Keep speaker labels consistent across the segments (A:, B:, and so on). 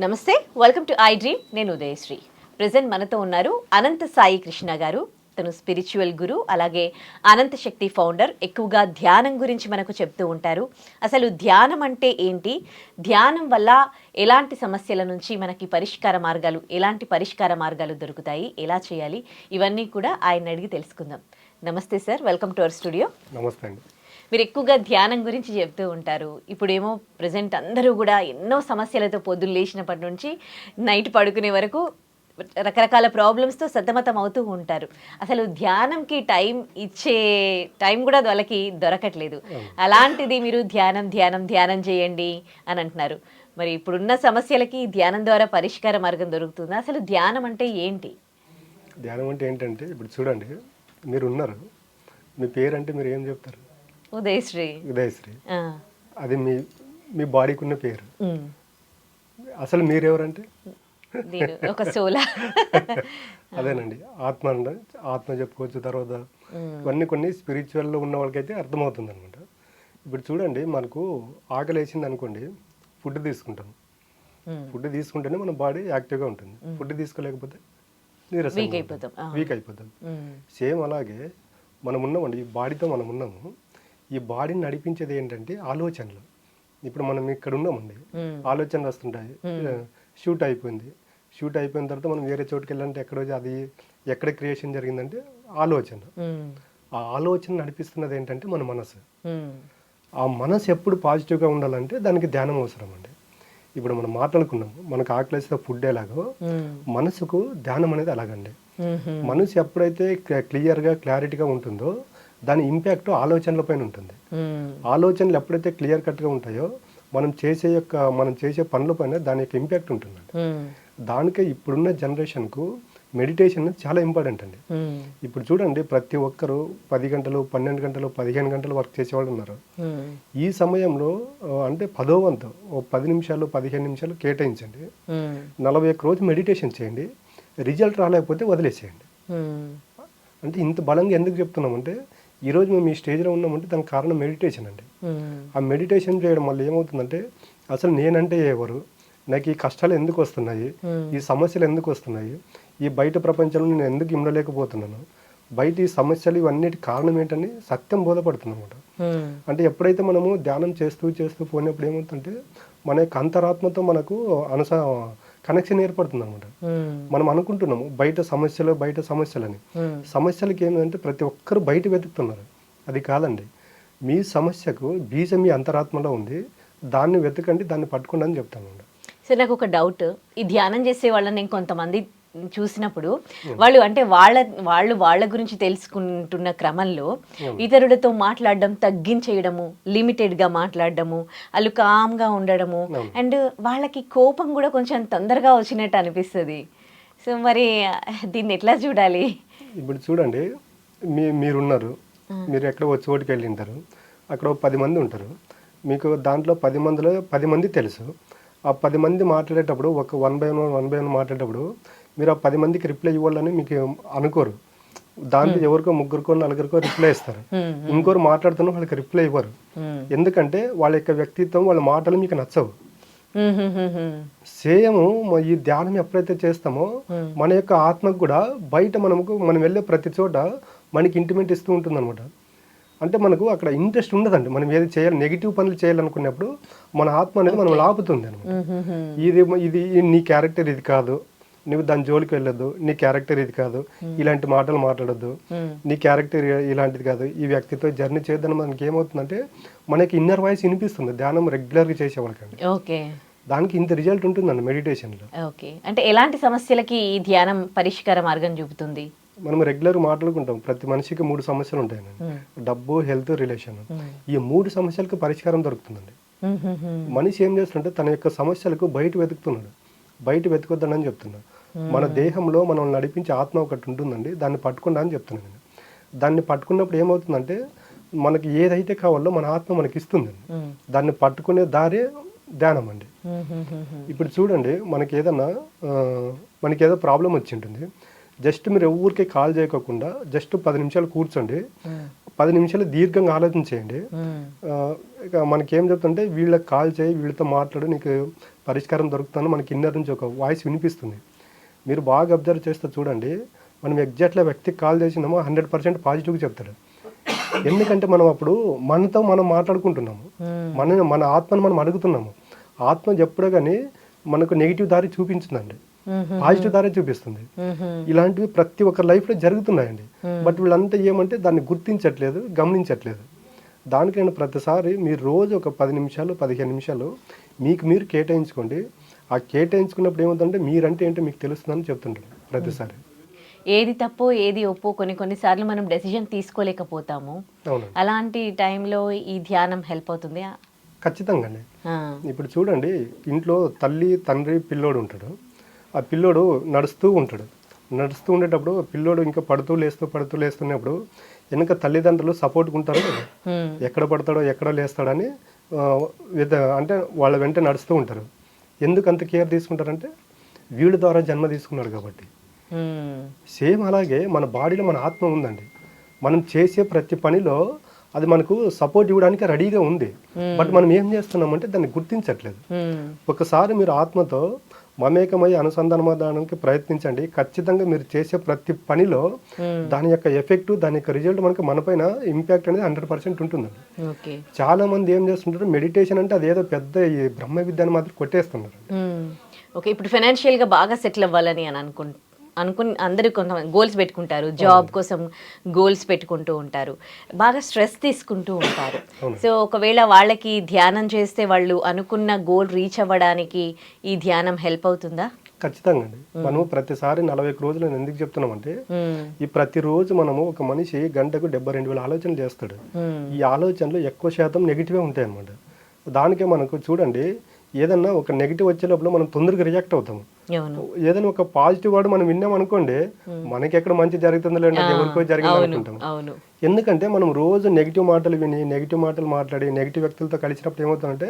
A: నమస్తే welcome to I dream నేను Udayasri. Present మనతో ఉన్నారు అనంత సాయి కృష్ణ గారు. తను స్పిరిచువల్ గురు అలాగే అనంత శక్తి ఫౌండర్ ఎక్కువగా ధ్యానం గురించి మనకు చెప్తూ ఉంటారు. అసలు ధ్యానం అంటే ఏంటి? ధ్యానం వల్ల ఎలాంటి సమస్యల నుంచి మనకి పరిష్కార మార్గాలు ఎలాంటి పరిష్కార మార్గాలు దొరుకుతాయి? ఎలా చేయాలి? ఇవన్నీ కూడా ఆయన అడిగి తెలుసుకుందాం. నమస్తే sir welcome to our studio
B: నమస్తే అండి.
A: మీరు ఎక్కువగా ధ్యానం గురించి చెప్తూ ఉంటారు. ఇప్పుడేమో ప్రజెంట్ అందరూ కూడా ఎన్నో సమస్యలతో పొద్దున్న లేచినప్పటి నుంచి నైట్ పడుకునే వరకు రకరకాల ప్రాబ్లమ్స్తో సతమతం అవుతూ ఉంటారు. అసలు ధ్యానంకి టైం ఇచ్చే టైం కూడా వాళ్ళకి దొరకట్లేదు. అలాంటిది మీరు ధ్యానం ధ్యానం ధ్యానం చేయండి అని అంటున్నారు. మరి ఇప్పుడున్న సమస్యలకి ధ్యానం ద్వారా పరిష్కార మార్గం దొరుకుతుందా? అసలు ధ్యానం అంటే ఏంటి?
B: ధ్యానం అంటే ఏంటంటే ఇప్పుడు చూడండి మీరు ఉన్నారు. మీ పేరు అంటే మీరు ఏం చెప్తారు?
A: ఉదయశ్రీ.
B: ఉదయశ్రీ. అది మీ మీ బాడీకి ఉన్న పేరు. అసలు మీరెవరంటే?
A: ఒక సోలా.
B: అదేనండి. ఆత్మ ఆత్మ చెప్పుకోవచ్చు తర్వాత. ఇవన్నీ కొన్ని స్పిరిచువల్లో ఉన్న వాళ్ళకైతే అర్థమవుతుంది అనమాట ఇప్పుడు చూడండి మనకు ఆకలి వేసింది అనుకోండి ఫుడ్ తీసుకుంటాం. ఫుడ్ తీసుకుంటేనే మన బాడీ యాక్టివ్గా ఉంటుంది. ఫుడ్ తీసుకోలేకపోతే నీరసం. వీక్ అయిపోతాం. సేమ్ అలాగే మనం ఉన్నామండి ఈ బాడీతో మనం ఉన్నాము. ఈ బాడీని నడిపించేది ఏంటంటే ఆలోచనలు ఇప్పుడు మనం ఇక్కడ ఉన్నామండి. ఆలోచనలు వస్తుంటాయి షూట్ అయిపోయింది షూట్ అయిపోయిన తర్వాత మనం వేరే చోటుకి వెళ్ళాలంటే ఎక్కడో అది ఎక్కడ క్రియేషన్ జరిగిందంటే ఆలోచన. ఆ ఆలోచన నడిపిస్తున్నది ఏంటంటే మన మనసు. ఆ మనసు ఎప్పుడు పాజిటివ్గా ఉండాలంటే దానికి ధ్యానం అవసరం అండి ఇప్పుడు మనం మాట్లాడుకున్నాము మనకు ఆకలేసిన ఫుడ్ ఎలాగో. మనసుకు ధ్యానం అనేది అలాగండి. మనసు ఎప్పుడైతే క్ల- క్లియర్గా క్లారిటీగా ఉంటుందో దాని ఇంపాక్ట్ ఆలోచనల పైన ఉంటుంది. ఆలోచనలు ఎప్పుడైతే క్లియర్ కట్గా ఉంటాయో మనం చేసే యొక్క మనం చేసే పనుల పైన దాని యొక్క ఇంపాక్ట్ ఉంటుందండి
A: ఉమ్.
B: దానికే ఇప్పుడున్న జనరేషన్కు మెడిటేషన్ చాలా ఇంపార్టెంట్ అండి. ఇప్పుడు చూడండి ప్రతి ఒక్కరు పది గంటలు పన్నెండు గంటలు పదిహేను గంటలు వర్క్ చేసేవాళ్ళు ఉన్నారు. ఈ సమయంలో అంటే పదో వంతు ఓ పది నిమిషాలు పదిహేను నిమిషాలు కేటాయించండి. నలభై ఒక్క రోజు మెడిటేషన్ చేయండి రిజల్ట్ రాలేకపోతే వదిలేసేయండి. అంటే ఇంత బలంగా ఎందుకు చెప్తున్నామంటే ఈరోజు మేము ఈ స్టేజ్లో ఉన్నామంటే దానికి కారణం మెడిటేషన్ అండి. ఆ మెడిటేషన్ చేయడం వల్ల ఏమవుతుందంటే అసలు నేనంటే ఎవరు? నాకు ఈ కష్టాలు ఎందుకు వస్తున్నాయి? ఈ సమస్యలు ఎందుకు వస్తున్నాయి? ఈ బయట ప్రపంచంలో నేను ఎందుకు ఇమ్మడలేకపోతున్నాను బయట ఈ సమస్యలు ఇవన్నిటి కారణం ఏంటని సత్యం బోధపడుతుందన్నమాట. అంటే ఎప్పుడైతే మనము ధ్యానం చేస్తూ చేస్తూ పోయినప్పుడు ఏమవుతుందంటే మన యొక్క అంతరాత్మతో మనకు అనుస కనెక్షన్ ఏర్పడుతుంది అనమాట. మనం అనుకుంటున్నాము బయట సమస్యలు బయట సమస్యలని. సమస్యలకి ఏంటంటే ప్రతి ఒక్కరు బయట వెతుకుతున్నారు. అది కాదండి. మీ సమస్యకు బీజం మీ అంతరాత్మలో ఉంది. దాన్ని వెతకండి దాన్ని పట్టుకోండి అని చెప్తానండి
A: సో నాకు ఒక డౌట్ ఈ ధ్యానం చేసే వాళ్ళని నేను కొంతమంది చూసినప్పుడు వాళ్ళు అంటే వాళ్ళ వాళ్ళు వాళ్ళ గురించి తెలుసుకుంటున్న క్రమంలో ఇతరులతో మాట్లాడడం తగ్గించేయడము లిమిటెడ్గా మాట్లాడడము వాళ్ళు కామ్గా ఉండడము అండ్ వాళ్ళకి కోపం కూడా కొంచెం తొందరగా వచ్చినట్టు అనిపిస్తుంది. సో మరి దీన్ని ఎట్లా చూడాలి?
B: ఇప్పుడు చూడండి మీ మీరున్నారు. మీరు ఎక్కడ వచ్చి చోటుకి వెళ్ళింటారు. అక్కడ పది మంది ఉంటారు. మీకు దాంట్లో పది మందిలో పది మంది తెలుసు. ఆ పది మంది మాట్లాడేటప్పుడు ఒక one by one one by one మాట్లాడేటప్పుడు మీరు ఆ పది మందికి రిప్లై ఇవ్వాలని మీకు అనుకోరు. దాంట్లో ఎవరికో ముగ్గురికో నలుగురికో రిప్లై ఇస్తారు. ఇంకోరు మాట్లాడుతున్న వాళ్ళకి రిప్లై ఇవ్వరు.
A: Hmm.
B: ఎందుకంటే వాళ్ళ యొక్క వ్యక్తిత్వం వాళ్ళ మాటలు మీకు నచ్చవు. సేమ్ ఈ ధ్యానం ఎప్పుడైతే చేస్తామో మన యొక్క ఆత్మకు కూడా బయట మనకు మనం వెళ్ళే ప్రతి చోట మనకి ఇంటిమెంట్ ఇస్తూ ఉంటుంది అనమాట అంటే మనకు అక్కడ ఇంట్రెస్ట్ ఉండదండి. మనం ఏది చేయాలి నెగిటివ్ పనులు చేయాలనుకున్నప్పుడు మన ఆత్మ అనేది మనం లాపుతుంది అనమాట. ఇది ఇది నీ క్యారెక్టర్ ఇది కాదు. నువ్వు దాని జోలికి వెళ్ళొద్దు నీ క్యారెక్టర్ ఇది కాదు ఇలాంటి మాటలు మాట్లాడొద్దు.
A: Hmm.
B: నీ క్యారెక్టర్ ఇలాంటిది కాదు ఈ వ్యక్తితో జర్నీ చేద్దాం మనకి ఏమవుతుందంటే మనకి ఇన్నర్ వాయిస్ వినిపిస్తుంది ధ్యానం రెగ్యులర్గా చేసే వాళ్ళకండి.
A: ఓకే.
B: దానికి ఇంత రిజల్ట్ ఉంటుందండి మెడిటేషన్లో
A: ఓకే. అంటే ఎలాంటి సమస్యలకి ఈ ధ్యానం పరిష్కార మార్గం చూపుతుంది?
B: మనం రెగ్యులర్ మాట్లాడుకుంటాం ప్రతి మనిషికి మూడు సమస్యలు ఉంటాయండి.
A: Hmm.
B: డబ్బు హెల్త్ రిలేషన్
A: Hmm.
B: ఈ మూడు సమస్యలకు పరిష్కారం దొరుకుతుందండి. మనిషి ఏం చేస్తుంటే తన యొక్క సమస్యలకు బయట వెతుకుతున్నాడు. బయట వెతుకొద్దని చెప్తున్నా మన దేహంలో మనం నడిపించే ఆత్మ ఒకటి ఉంటుందండి. దాన్ని పట్టుకుండా అని చెప్తున్నాను నేను. దాన్ని పట్టుకున్నప్పుడు ఏమవుతుందంటే మనకి ఏదైతే కావాలో మన ఆత్మ మనకి ఇస్తుందండి. దాన్ని పట్టుకునే దారే ధ్యానం అండి. ఇప్పుడు చూడండి మనకి ఏదన్నా మనకి ఏదో ప్రాబ్లం వచ్చి ఉంటుంది జస్ట్ మీరు ఎవరికి కాల్ చేయకోకుండా జస్ట్ పది నిమిషాలు కూర్చోండి. పది నిమిషాలు దీర్ఘంగా ఆలోచన చేయండి. ఇక మనకేం చెప్తుంటే వీళ్ళకి కాల్ చేయి వీళ్ళతో మాట్లాడు నీకు పరిష్కారం దొరుకుతుందని మనకి ఇన్నర్ నుంచి ఒక వాయిస్ వినిపిస్తుంది. మీరు బాగా అబ్జర్వ్ చేస్తే చూడండి. మనం ఎగ్జాక్ట్గా వ్యక్తికి కాల్ చేసినామో హండ్రెడ్ పర్సెంట్ పాజిటివ్గా చెప్తాడు. ఎందుకంటే మనం అప్పుడు మనతో మనం మాట్లాడుకుంటున్నాము.
A: మ్మ్.
B: మన మన ఆత్మను మనం అడుగుతున్నాము. ఆత్మ ఎప్పుడో కానీ మనకు నెగిటివ్ దారి చూపించిందండి. పాజిటివ్ దారి చూపిస్తుంది. ఇలాంటివి ప్రతి ఒక్క లైఫ్లో జరుగుతున్నాయండి. బట్ వీళ్ళంతా ఏమంటే దాన్ని గుర్తించట్లేదు గమనించట్లేదు. దానికి నేను ప్రతిసారి మీరు రోజు ఒక పది నిమిషాలు పదిహేను నిమిషాలు మీకు మీరు కేటాయించుకోండి. ఆ కేటాయించుకున్నప్పుడు ఏమవుతుందంటే మీరంటే ఏంటో మీకు తెలుస్తుందని చెప్తుంటారు ప్రతిసారి.
A: ఏది తప్పో ఏది ఒప్పో కొన్ని కొన్నిసార్లు మనం డెసిజన్ తీసుకోలేకపోతాము. అలాంటి టైంలో ఈ ధ్యానం హెల్ప్ అవుతుంది?
B: ఖచ్చితంగా. ఇప్పుడు చూడండి ఇంట్లో తల్లి తండ్రి పిల్లోడు ఉంటాడు. ఆ పిల్లోడు నడుస్తూ ఉంటాడు. నడుస్తూ ఉండేటప్పుడు పిల్లోడు ఇంకా పడుతూ లేస్తూ పడుతూ లేస్తున్నప్పుడు వెనక తల్లిదండ్రులు సపోర్ట్గా ఉంటారు. ఎక్కడ పడతాడో ఎక్కడ లేస్తాడని అంటే వాళ్ళ వెంట నడుస్తూ ఉంటారు. ఎందుకు అంత కేర్ తీసుకుంటారంటే వీడి ద్వారా జన్మ తీసుకున్నాడు కాబట్టి. సేమ్ అలాగే మన బాడీలో మన ఆత్మ ఉందండి. మనం చేసే ప్రతి పనిలో అది మనకు సపోర్ట్ ఇవ్వడానికి రెడీగా ఉంది. బట్ మనం ఏం చేస్తున్నామంటే దాన్ని గుర్తించట్లేదు. ఒకసారి మీరు ఆత్మతో మమేకమై అనుసంధానమడానికి ప్రయత్నించండి. ఖచ్చితంగా మీరు చేసే ప్రతి పనిలో దాని యొక్క ఎఫెక్ట్ దాని యొక్క రిజల్ట్ మనకు మనపైన ఇంపాక్ట్ అనేది హండ్రెడ్ పర్సెంట్ ఉంటుందండి.
A: ఓకే.
B: చాలా మంది ఏం చేస్తుంటారు మెడిటేషన్ అంటే అదేదో పెద్ద ఈ బ్రహ్మ విద్యను మాత్రం కొట్టేస్తున్నారు.
A: ఓకే ఇప్పుడు ఫైనాన్షియల్గా బాగా సెటిల్ అవ్వాలని అని అనుకు అనుకుని అందరూ కొంతమంది గోల్స్ పెట్టుకుంటారు. జాబ్ కోసం గోల్స్ పెట్టుకుంటూ ఉంటారు. బాగా స్ట్రెస్ తీసుకుంటూ ఉంటారు. సో ఒకవేళ వాళ్ళకి ధ్యానం చేస్తే వాళ్ళు అనుకున్న గోల్ రీచ్ అవ్వడానికి ఈ ధ్యానం హెల్ప్ అవుతుందా?
B: ఖచ్చితంగా అండి. మనం ప్రతిసారి నలభై రోజులు నేను ఎందుకు చెప్తున్నామంటే. ఈ ప్రతిరోజు మనము ఒక మనిషి గంటకు డెబ్బై రెండు వేల ఆలోచనలు చేస్తాడు. ఈ ఆలోచనలు ఎక్కువ శాతం నెగిటివే ఉంటాయి అన్నమాట దానికే మనకు చూడండి ఏదన్నా ఒక నెగిటివ్ వచ్చే లోపల మనం తొందరగా రియాక్ట్ అవుతాము. ఏదైనా ఒక పాజిటివ్ వర్డ్ మనం విన్నాం అనుకోండి మనకి ఎక్కడ మంచి జరుగుతుందో లేదంటే ఎవరికో జరిగింది అనుకుంటాం ఎందుకంటే మనం రోజు నెగిటివ్ మాటలు విని నెగిటివ్ మాటలు మాట్లాడి నెగిటివ్ వ్యక్తులతో కలిసినప్పుడు ఏమవుతుందంటే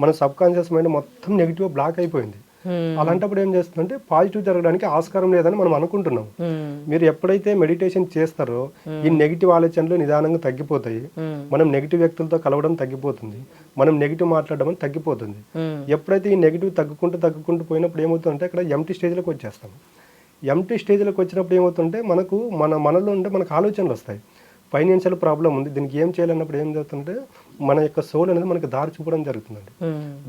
B: మన సబ్ కాన్షియస్ మైండ్ మొత్తం నెగిటివ్ బ్లాక్ అయిపోయింది. అలాంటప్పుడు ఏం చేస్తుందంటే పాజిటివ్ జరగడానికి ఆస్కారం లేదని మనం అనుకుంటున్నాం.
A: మ్మ్.
B: మీరు ఎప్పుడైతే మెడిటేషన్ చేస్తారో ఈ నెగిటివ్ ఆలోచనలు నిదానంగా తగ్గిపోతాయి. మనం నెగిటివ్ వ్యక్తులతో కలవడం తగ్గిపోతుంది. మనం నెగిటివ్ మాట్లాడడం తగ్గిపోతుంది. ఎప్పుడైతే ఈ నెగిటివ్ తగ్గుకుంటూ తగ్గుకుంటూ పోయినప్పుడు ఏమవుతుందంటే అక్కడ ఎంటీ స్టేజ్లోకి వచ్చేస్తాం. ఎంటీ స్టేజ్లోకి వచ్చినప్పుడు ఏమవుతుంటే మనకు మన మనలో ఉంటే మనకు ఆలోచనలు వస్తాయి. ఫైనాన్షియల్ ప్రాబ్లం ఉంది దీనికి ఏం చేయాలన్నప్పుడు ఏం జరుగుతుంటే మన యొక్క సోల్ అనేది మనకి దారి చూపడం జరుగుతుందండి.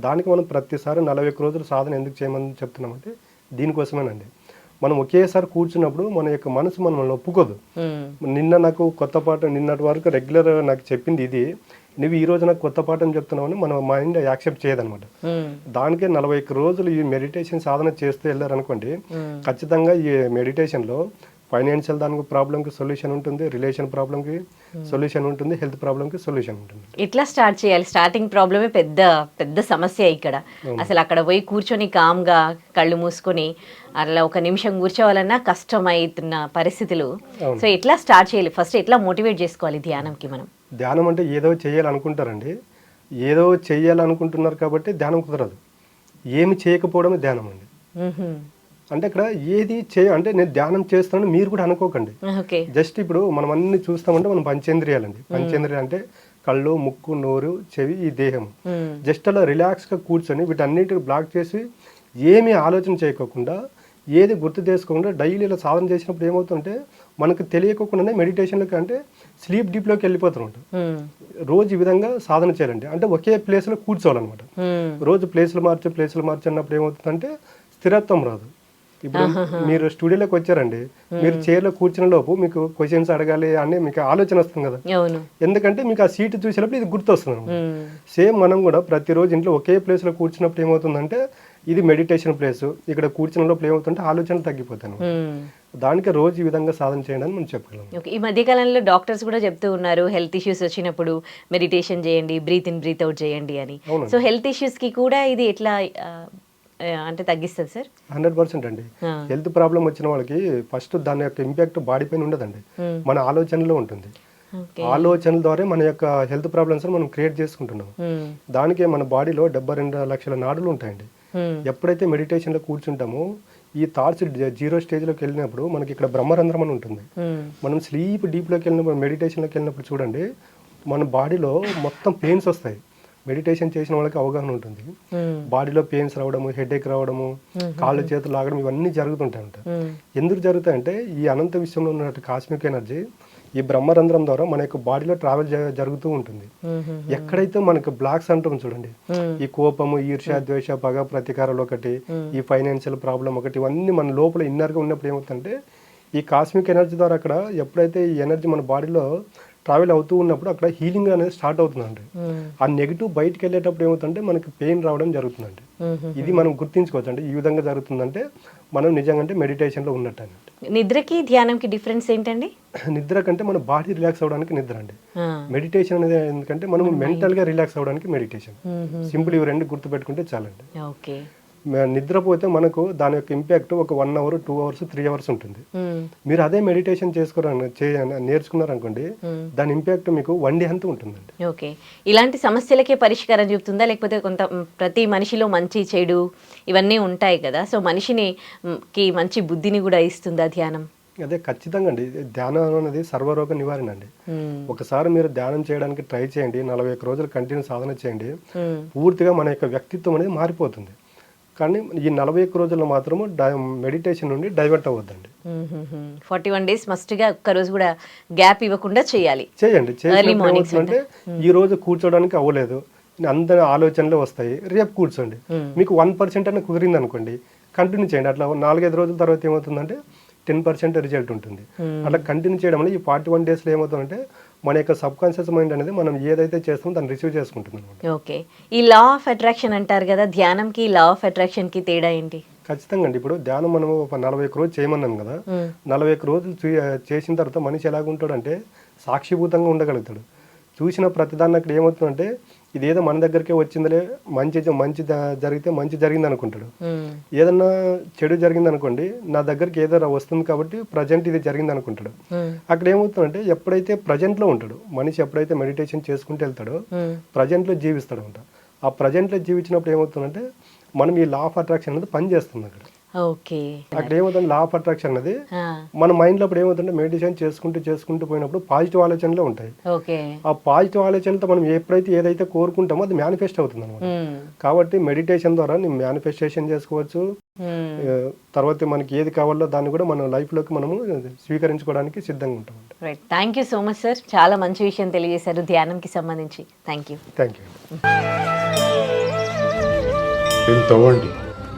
B: దానికి మనం ప్రతిసారి నలభై ఒక్క రోజులు సాధన ఎందుకు చేయమని చెప్తున్నామంటే దీనికోసమేనండి మనం ఒకేసారి కూర్చున్నప్పుడు మన యొక్క మనసు మనల్ని ఒప్పుకోదు. నిన్న నాకు కొత్త పాఠం నిన్నటి వరకు రెగ్యులర్ నాకు చెప్పింది ఇది నువ్వు ఈ రోజు నాకు కొత్త పాఠం చెప్తున్నావని మన మైండ్ యాక్సెప్ట్ చేయదనమాట. దానికే నలభై ఒక్క రోజులు ఈ మెడిటేషన్ సాధన చేస్తూ వెళ్ళారనుకోండి. ఖచ్చితంగా ఈ మెడిటేషన్లో ఫైనాన్షియల్ దానికి ప్రాబ్లంకి సొల్యూషన్ ఉంటుంది రిలేషన్ ప్రాబ్లంకి సొల్యూషన్ ఉంటుంది హెల్త్ ప్రాబ్లంకి సొల్యూషన్ ఉంటుంది.
A: ఎట్లా స్టార్ట్ చేయాలి? స్టార్టింగ్ ప్రాబ్లమే పెద్ద పెద్ద సమస్య ఇక్కడ. అసలు అక్కడ పోయి కూర్చొని కామ్గా కళ్ళు మూసుకొని అలా ఒక నిమిషం కూర్చోవాలన్నా కష్టమవుతున్న పరిస్థితులు. సో ఎట్లా స్టార్ట్ చేయాలి? ఫస్ట్ ఎట్లా మోటివేట్ చేసుకోవాలి ధ్యానంకి మనం?
B: ధ్యానం అంటే ఏదో చేయాలనుకుంటారండి. ఏదో చేయాలనుకుంటున్నారు కాబట్టి ధ్యానం కుదరదు. ఏమి చేయకపోవడమే ధ్యానం అండి. అంటే ఇక్కడ ఏది చే అంటే నేను ధ్యానం చేస్తానని మీరు కూడా అనుకోకండి. జస్ట్ ఇప్పుడు మనం అన్ని చూస్తామంటే మనం పంచేంద్రియాలండి. పంచేంద్రియాలు అంటే కళ్ళు ముక్కు నోరు చెవి ఈ దేహం. జస్ట్ అలా రిలాక్స్గా కూర్చొని వీటన్నిటిని బ్లాక్ చేసి ఏమీ ఆలోచన చేయకోకుండా ఏది గుర్తు చేసుకోకుండా డైలీ ఇలా సాధన చేసినప్పుడు ఏమవుతుంటే మనకు తెలియకోకుండానే మెడిటేషన్లోకి అంటే స్లీప్ డీప్లోకి వెళ్ళిపోతూ ఉంటాం
A: మ్మ్.
B: రోజు ఈ విధంగా సాధన చేయాలండి. అంటే ఒకే ప్లేస్లో కూర్చోవాలన్నమాట. రోజు ప్లేస్లు మార్చి ప్లేస్లు మార్చి అన్నప్పుడు ఏమవుతుందంటే స్థిరత్వం రాదు. ఇప్పుడు మీరు స్టూడియోలోకి వచ్చారండి మీరు చైర్లో కూర్చున్న లోపు మీకు క్వశ్చన్స్ అడగాలి అని మీకు ఆలోచన వస్తుంది కదా. ఎందుకంటే మీకు ఆ సీట్ చూసినప్పుడు ఇది గుర్తొస్తుంది. సేమ్ మనం కూడా ప్రతిరోజు ఇంట్లో ఒకే ప్లేస్లో కూర్చున్నప్పుడు ఏమవుతుందంటే ఇది మెడిటేషన్ ప్లేస్ ఇక్కడ కూర్చున్న లోపల ఏమవుతుంటే ఆలోచనలు తగ్గిపోతాను. దానికి రోజు ఈ విధంగా సాధన చేయండి అని మనం చెప్పగలం.
A: ఈ మధ్యకాలంలో డాక్టర్స్ కూడా చెప్తూ ఉన్నారు హెల్త్ ఇష్యూస్ వచ్చినప్పుడు మెడిటేషన్ చేయండి బ్రీత్ ఇన్ బ్రీత్ అవుట్ చేయండి అని. సో హెల్త్ ఇష్యూస్కి కూడా ఇది ఎట్లా అంటే తగ్గిస్తుంది సార్
B: హండ్రెడ్ పర్సెంట్ అండి. హెల్త్ ప్రాబ్లం వచ్చిన వాళ్ళకి ఫస్ట్ దాని యొక్క ఇంపాక్ట్ బాడీ పైన ఉండదండి. మన ఆలోచనలో ఉంటుంది ఆలోచనల ద్వారా మన యొక్క హెల్త్ ప్రాబ్లమ్స్ మనం క్రియేట్ చేసుకుంటున్నాం. దానికే మన బాడీలో డెబ్బై రెండు లక్షల నాడులు ఉంటాయండి. ఎప్పుడైతే మెడిటేషన్లో కూర్చుంటామో ఈ థాట్స్ జీరో స్టేజ్లోకి వెళ్ళినప్పుడు మనకి ఇక్కడ బ్రహ్మరంధ్రం అని ఉంటుంది. మనం స్లీప్ డీప్లోకి వెళ్ళినప్పుడు మెడిటేషన్లోకి వెళ్ళినప్పుడు చూడండి మన బాడీలో మొత్తం పెయిన్స్ వస్తాయి మెడిటేషన్ చేసిన వాళ్ళకి అవగాహన ఉంటుంది. బాడీలో పెయిన్స్ రావడము హెడేక్ రావడము కాళ్ళు చేతులు లాగడం ఇవన్నీ జరుగుతుంటాయి ఉంటాయి
A: మ్మ్.
B: ఎందుకు జరుగుతాయంటే ఈ అనంత విశ్వంలో ఉన్నట్టు కాస్మిక్ ఎనర్జీ ఈ బ్రహ్మరంధ్రం ద్వారా మన యొక్క బాడీలో ట్రావెల్ జరుగుతూ ఉంటుంది. ఎక్కడైతే మనకు బ్లాక్స్ అంటాం చూడండి. ఈ కోపము ఈర్ష్య ద్వేష పగ ప్రతీకారాలు ఒకటి ఈ ఫైనాన్షియల్ ప్రాబ్లం ఒకటి ఇవన్నీ మన లోపల ఇన్నర్గా ఉన్నప్పుడు ఏమవుతుందంటే ఈ కాస్మిక్ ఎనర్జీ ద్వారా అక్కడ ఎప్పుడైతే ఈ ఎనర్జీ మన బాడీలో ట్రావెల్ అవుతూ ఉన్నప్పుడు అక్కడ హీలింగ్ అనేది స్టార్ట్ అవుతుందండి. ఆ నెగిటివ్ బయటికి వెళ్ళేటప్పుడు ఏమవుతుందంటే మనకి పెయిన్ రావడం జరుగుతుందండి. ఇది మనం గుర్తించుకోవచ్చు అంటే ఈ విధంగా జరుగుతుందంటే మనం నిజంగా అంటే మెడిటేషన్లో ఉన్నట్టు అన్నట్టు
A: నిద్రకి ధ్యానంకి డిఫరెన్స్ ఏంటండి?
B: నిద్ర కంటే మన బాడీ రిలాక్స్ అవ్వడానికి నిద్ర అండి. మెడిటేషన్ అనేది ఎందుకంటే మనం మెంటల్గా రిలాక్స్ అవ్వడానికి మెడిటేషన్. సింపుల్ ఇవి రెండు గుర్తుపెట్టుకుంటే చాలండి.
A: ఓకే.
B: నిద్రపోతే మనకు దాని యొక్క ఇంపాక్ట్ ఒక one hour two hours three hours ఉంటుంది.
A: మీరు
B: అదే మెడిటేషన్ చేసుకోరని నేర్చుకున్నారనుకోండి. దాని ఇంపాక్ట్ మీకు వన్ డే అంతా ఉంటుందండి.
A: ఓకే. ఇలాంటి సమస్యలకే పరిష్కారం చూపుతుందా? లేకపోతే కొంత ప్రతి మనిషిలో మంచి చెడు ఇవన్నీ ఉంటాయి కదా? సో మనిషిని కి మంచి బుద్ధిని కూడా ఇస్తుందా ధ్యానం?
B: అదే ఖచ్చితంగా అండి. ధ్యానం అనేది సర్వరోగ నివారణ అండి. ఒకసారి మీరు ధ్యానం చేయడానికి ట్రై చేయండి. నలభై ఒక్క రోజులు కంటిన్యూ సాధన చేయండి. పూర్తిగా మన యొక్క వ్యక్తిత్వం అనేది మారిపోతుంది. కానీ ఈ నలభై ఒక్క రోజుల్లో మాత్రము మెడిటేషన్ నుండి డైవర్ట్ అవ్వద్దండి.
A: ఫార్టీ వన్ డేస్ మస్ట్గా ఒక్క రోజు కూడా గ్యాప్ ఇవ్వకుండా చేయాలి.
B: చేయండి. ఏమవుతుందంటే ఈ రోజు కూర్చోడానికి అవ్వలేదు. అందరి ఆలోచనలు వస్తాయి. రేపు కూర్చోండి. మీకు వన్ పర్సెంట్ అన్న కుదిరింది అనుకోండి కంటిన్యూ చేయండి. అట్లా నాలుగైదు రోజుల తర్వాత ఏమవుతుందంటే టెన్ పర్సెంట్ రిజల్ట్ ఉంటుంది. అట్లా కంటిన్యూ చేయడం వల్ల ఈ ఫార్టీ వన్ డేస్లో ఏమవుతుందంటే మన యొక్క సబ్ కాన్షియస్ మైండ్ అనేది మనం ఏదైతే చేస్తామో దాన్ని రిసీవ్ చేసుకుంటుంది అనమాట
A: ఓకే. ఈ లా ఆఫ్ అట్రాక్షన్ అంటారు కదా ధ్యానంకి లా ఆఫ్ అట్రాక్షన్కి తేడా ఏంటి?
B: ఖచ్చితంగా అండి. ఇప్పుడు ధ్యానం మనం ఒక నలభై ఒక్క రోజు చేయమన్నాం కదా. నలభై ఒక్క రోజులు చేసిన తర్వాత మనిషి ఎలాగుంటాడంటే సాక్షిభూతంగా ఉండగలుగుతాడు. చూసిన ప్రతిదాన్ని అక్కడ ఏమవుతుందంటే ఇదేదో మన దగ్గరికే వచ్చిందిలే మంచి మంచి జరిగితే మంచి జరిగింది అనుకుంటాడు. ఏదన్నా చెడు జరిగింది అనుకోండి నా దగ్గరికి ఏదో రా- వస్తుంది కాబట్టి ప్రజెంట్ ఇది జరిగింది అనుకుంటాడు. అక్కడ ఏమవుతుందంటే ఎప్పుడైతే ప్రజెంట్లో ఉంటాడు మనిషి ఎప్పుడైతే మెడిటేషన్ చేసుకుంటూ వెళ్తాడో. ప్రజెంట్లో జీవిస్తాడు అంట ఆ ప్రజెంట్లో జీవించినప్పుడు ఏమవుతుందంటే మనం ఈ లా ఆఫ్ అట్రాక్షన్ అనేది పని చేస్తుంది అక్కడ
A: ఓకే.
B: అక్కడ ఏమవుతుంది లా ఆఫ్ అట్రాక్షన్ అనేది మన మైండ్లో అప్పుడు ఏమవుతుంటే మెడిటేషన్ చేసుకుంటూ చేసుకుంటూ పోయినప్పుడు పాజిటివ్ ఆలోచనలే ఉంటాయి.
A: ఓకే.
B: ఆ పాజిటివ్ ఆలోచనలతో మనం ఎప్పుడైతే ఏదైతే కోరుకుంటామో అది మేనిఫెస్ట్ అవుతుంది అనమాట. కాబట్టి మెడిటేషన్ ద్వారా నేను మేనిఫెస్టేషన్ చేసుకోవచ్చు. తర్వాత మనకి ఏది కావాలో దాన్ని కూడా మన లైఫ్లోకి మనము స్వీకరించుకోవడానికి సిద్ధంగా ఉంటాం
A: right thank you so much sir చాలా మంచి విషయం తెలియజేశారు ధ్యానంకి సంబంధించి. Thank you
B: thank you